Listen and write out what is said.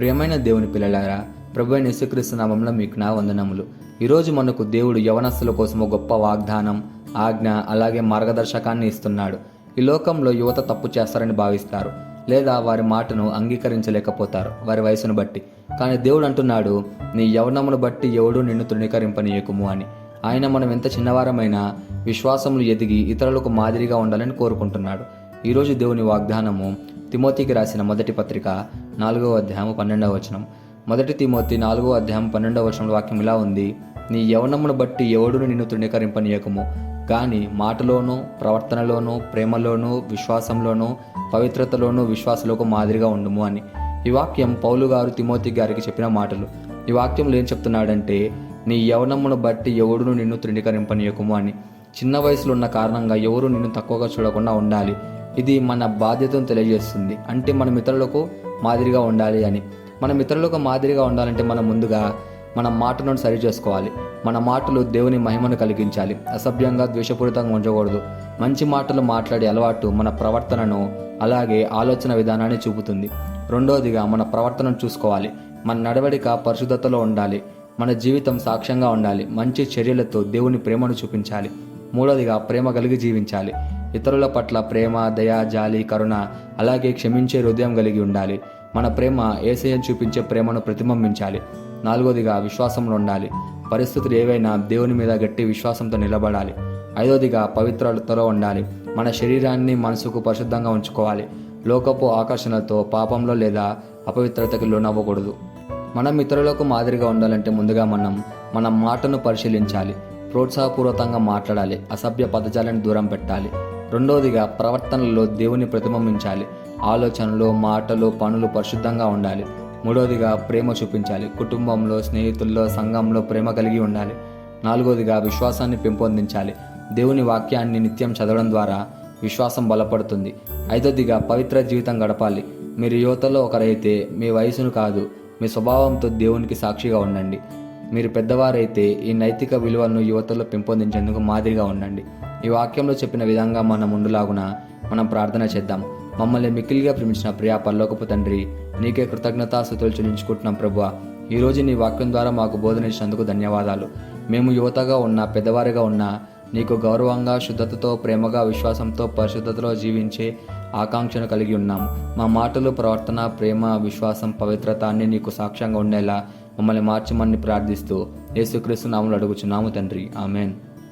ప్రియమైన దేవుని పిల్లలారా ప్రభు అయిన యేసుక్రీస్తు నామంలో మీకు నా వందనములు. ఈరోజు మనకు దేవుడు యవనస్తుల కోసం గొప్ప వాగ్దానం ఆజ్ఞ అలాగే మార్గదర్శకాన్ని ఇస్తున్నాడు. ఈ లోకంలో యువత తప్పు చేస్తారని భావిస్తారు లేదా వారి మాటను అంగీకరించలేకపోతారు వారి వయసును బట్టి. కానీ దేవుడు అంటున్నాడు నీ యవనమును బట్టి ఎవడు నిన్ను తృణీకరింపనీయకుము అని. ఆయన మనం ఎంత చిన్నవారమైనా విశ్వాసములు ఎదిగి ఇతరులకు మాదిరిగా ఉండాలని కోరుకుంటున్నాడు. ఈరోజు దేవుని వాగ్దానము తిమోతికి రాసిన మొదటి పత్రిక నాలుగవ అధ్యాయం పన్నెండవ వచనం. మొదటి తిమోతి నాలుగో అధ్యాయం పన్నెండవ వచనంలో వాక్యం ఇలా ఉంది. నీ యవనమును బట్టి ఎవడును నిన్ను తృణీకరింపనీయకము. కానీ మాటలోనూ ప్రవర్తనలోనూ ప్రేమలోనూ విశ్వాసంలోనూ పవిత్రతలోనూ విశ్వాసలోకి మాదిరిగా ఉండుము అని. ఈ వాక్యం పౌలు గారు తిమోతి గారికి చెప్పిన మాటలు. ఈ వాక్యంలో ఏం చెప్తున్నాడంటే నీ యవనమును బట్టి ఎవడును నిన్ను తృణీకరింపనీయకము అని. చిన్న వయసులో ఉన్న కారణంగా ఎవరు నిన్ను తక్కువగా చూడకుండా ఉండాలి. ఇది మన బాధ్యతను తెలియజేస్తుంది. అంటే మనం ఇతరులకు మాదిరిగా ఉండాలి అని. మనం ఇతరులకు మాదిరిగా ఉండాలంటే మనం ముందుగా మన మాటలను సరి చేసుకోవాలి. మన మాటలు దేవుని మహిమను కలిగించాలి. అసభ్యంగా ద్వేషపూరితంగా ఉంచకూడదు. మంచి మాటలు మాట్లాడే అలవాటు మన ప్రవర్తనను అలాగే ఆలోచన విధానాన్ని చూపుతుంది. రెండవదిగా మన ప్రవర్తనను చూసుకోవాలి. మన నడవడిక పరిశుద్ధతలో ఉండాలి. మన జీవితం సాక్ష్యంగా ఉండాలి. మంచి చర్యలతో దేవుని ప్రేమను చూపించాలి. మూడవదిగా ప్రేమ కలిగి జీవించాలి. ఇతరుల పట్ల ప్రేమ దయ జాలి కరుణ అలాగే క్షమించే హృదయం కలిగి ఉండాలి. మన ప్రేమ ఏసయం చూపించే ప్రేమను ప్రతిబింబించాలి. నాలుగోదిగా విశ్వాసంలో ఉండాలి. పరిస్థితులు ఏవైనా దేవుని మీద గట్టి విశ్వాసంతో నిలబడాలి. ఐదోదిగా పవిత్రతలో ఉండాలి. మన శరీరాన్ని మనసుకు పరిశుద్ధంగా ఉంచుకోవాలి. లోకపు ఆకర్షణలతో పాపంలో లేదా అపవిత్రతకి లోనవ్వకూడదు. మనం ఇతరులకు మాదిరిగా ఉండాలంటే ముందుగా మనం మన మాటను పరిశీలించాలి. ప్రోత్సాహపూర్వకంగా మాట్లాడాలి. అసభ్య పదజాలను దూరం పెట్టాలి. రెండవదిగా ప్రవర్తనలో దేవుని ప్రతిబింబించాలి. ఆలోచనలు మాటలు పనులు పరిశుద్ధంగా ఉండాలి. మూడవదిగా ప్రేమ చూపించాలి. కుటుంబంలో స్నేహితుల్లో సంఘంలో ప్రేమ కలిగి ఉండాలి. నాలుగవదిగా విశ్వాసాన్ని పెంపొందించాలి. దేవుని వాక్యాన్ని నిత్యం చదవడం ద్వారా విశ్వాసం బలపడుతుంది. ఐదవదిగా పవిత్ర జీవితం గడపాలి. మీరు యువతలో ఒకరైతే మీ వయసును కాదు మీ స్వభావంతో దేవునికి సాక్షిగా ఉండండి. మీరు పెద్దవారైతే ఈ నైతిక విలువలను యువతలో పెంపొందించేందుకు మాదిరిగా ఉండండి. ఈ వాక్యంలో చెప్పిన విధంగా మనం ముందులాగున మనం ప్రార్థన చేద్దాం. మమ్మల్ని మిక్కిలిగా ప్రేమించిన ప్రియా పల్లోకపు తండ్రి నీకే కృతజ్ఞతాస్థుతులు చెల్లించుకుంటున్నాం ప్రభు ఈరోజు నీ వాక్యం ద్వారా మాకు బోధన ఇచ్చినందుకు ధన్యవాదాలు. మేము యువతగా ఉన్న పెద్దవారిగా ఉన్న నీకు గౌరవంగా శుద్ధతతో ప్రేమగా విశ్వాసంతో పరిశుద్ధతలో జీవించే ఆకాంక్షను కలిగి ఉన్నాం. మా మాటలు ప్రవర్తన ప్రేమ విశ్వాసం పవిత్రత అన్ని నీకు సాక్ష్యంగా ఉండేలా మమ్మల్ని మార్చమని ప్రార్థిస్తూ యేసుక్రీస్తు నామలు అడుగుచున్నాము తండ్రి. ఆమెన్.